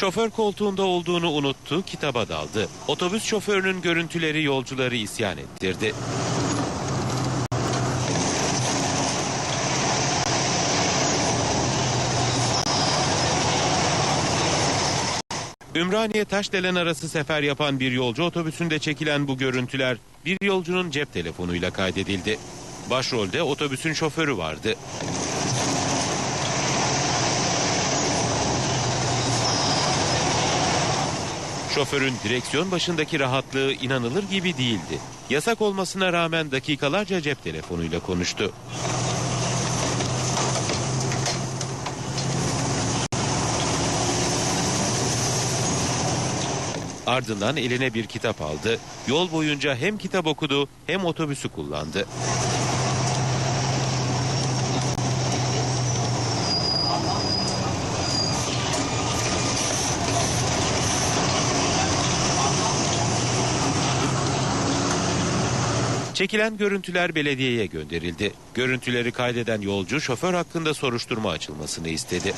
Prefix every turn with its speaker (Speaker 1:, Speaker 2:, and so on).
Speaker 1: Şoför koltuğunda olduğunu unuttu, kitaba daldı. Otobüs şoförünün görüntüleri yolcuları isyan ettirdi. Ümraniye Taşdelen arası sefer yapan bir yolcu otobüsünde çekilen bu görüntüler bir yolcunun cep telefonuyla kaydedildi. Başrolde otobüsün şoförü vardı. Şoförün direksiyon başındaki rahatlığı inanılır gibi değildi. Yasak olmasına rağmen dakikalarca cep telefonuyla konuştu. Ardından eline bir kitap aldı. Yol boyunca hem kitap okudu hem otobüsü kullandı. Çekilen görüntüler belediyeye gönderildi. Görüntüleri kaydeden yolcu şoför hakkında soruşturma açılmasını istedi.